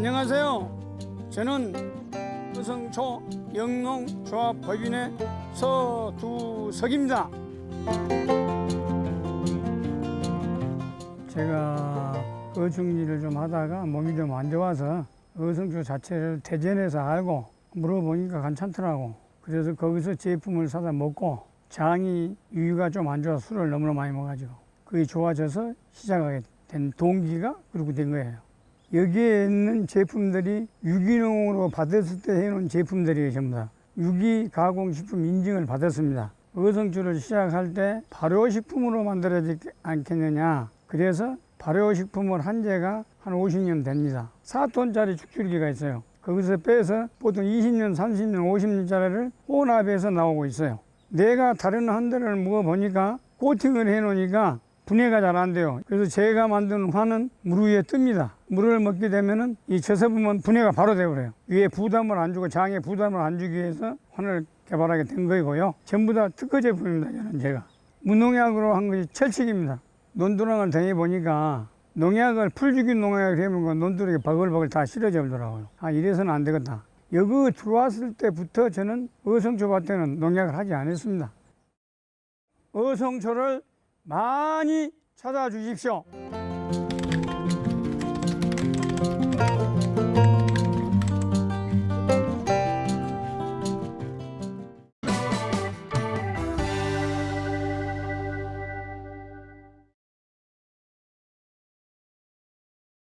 안녕하세요. 저는 의성초 영농조합 법인의 서두석입니다. 제가 어중리를 좀 하다가 몸이 좀 안 좋아서 의성초 자체를 대전에서 알고 물어보니까 괜찮더라고. 그래서 거기서 제품을 사다 먹고 장이 유유가 좀 안 좋아서 술을 너무나 많이 먹어가지고 그게 좋아져서 시작하게 된 동기가 그렇게 된 거예요. 여기에 있는 제품들이 유기농으로 받았을 때 해놓은 제품들이에요, 전부 다. 유기 가공식품 인증을 받았습니다. 의성주를 시작할 때 발효식품으로 만들어지지 않겠느냐. 그래서 발효식품을 한 지가 한 50년 됩니다. 4톤짜리 축출기가 있어요. 거기서 빼서 보통 20년, 30년, 50년짜리를 혼합해서 나오고 있어요. 내가 다른 한 대를 먹어보니까 코팅을 해놓으니까 분해가 잘 안 돼요. 그래서 제가 만든 화는 물 위에 뜹니다. 물을 먹게 되면은 이 저서부면 분해가 바로 되버려요. 위에 부담을 안 주고 장에 부담을 안 주기 위해서 환을 개발하게 된 거이고요. 전부 다 특허 제품입니다. 저는 제가 무농약으로 한 것이 철칙입니다. 논두렁을 댕해 보니까 농약을 풀 죽인 농약을 해보면 논두렁이 버글버글 다 싫어져 버더라고요. 아 이래서는 안 되겠다. 여기 들어왔을 때부터 저는 어성초밭에는 농약을 하지 않았습니다. 어성초를 많이 찾아주십시오.